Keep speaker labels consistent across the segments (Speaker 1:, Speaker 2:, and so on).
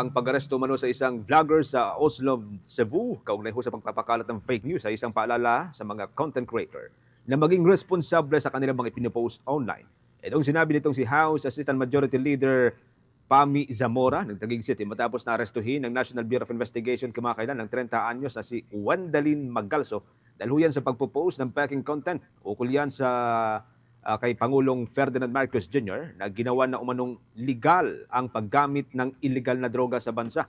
Speaker 1: ang pag-aresto mano sa isang vlogger sa Oslo, Cebu, kaugnay ho sa pagpapakalat ng fake news ay isang paalala sa mga content creator na maging responsable sa kanilang mga ipinopost online. Itong sinabi nitong si House Assistant Majority Leader Pami Zamora ng Taguig City matapos na arestuhin ng National Bureau of Investigation kamakailan ng 30 anyos na si Wendalyn Magalso dahil sa pagpo-post ng peking content. Ukol yan sa ah, kay Pangulong Ferdinand Marcos Jr. na ginawa na umanong legal ang paggamit ng illegal na droga sa bansa.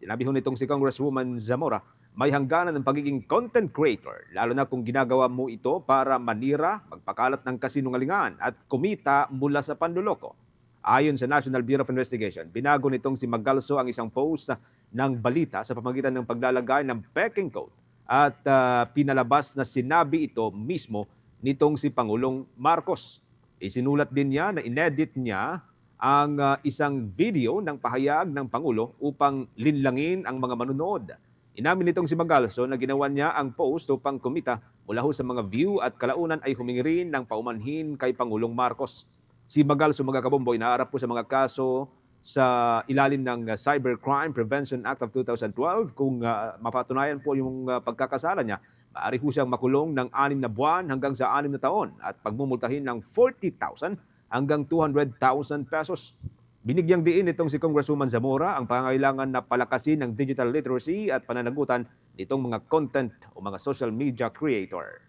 Speaker 1: Sinabi ho nitong si Congresswoman Zamora, may hangganan ng pagiging content creator, lalo na kung ginagawa mo ito para manira, magpakalat ng kasinungalingan at kumita mula sa panluloko. Ayon sa National Bureau of Investigation, binago nitong si Magalso ang isang post ng balita sa pamamagitan ng paglalagay ng peking code at ah, pinalabas na sinabi ito mismo nitong si Pangulong Marcos. Isinulat din niya na inedit niya ang ah, isang video ng pahayag ng Pangulo upang linlangin ang mga manunood. Inamin nitong si Magalso na ginawa niya ang post upang kumita mula ho sa mga view at kalaunan ay humingi rin ng paumanhin kay Pangulong Marcos. Si Magalso mga kabomboy naharap po sa mga kaso sa ilalim ng uh, Cybercrime Prevention Act of 2012 kung uh, mapatunayan po yung uh, pagkakasala niya maaari po siyang makulong ng anim na buwan hanggang sa anim na taon at pagmumultahin ng 40,000 hanggang 200,000 pesos. Binigyang diin itong si Congresswoman Zamora ang pangailangan na palakasin ng digital literacy at pananagutan nitong mga content o mga social media creator.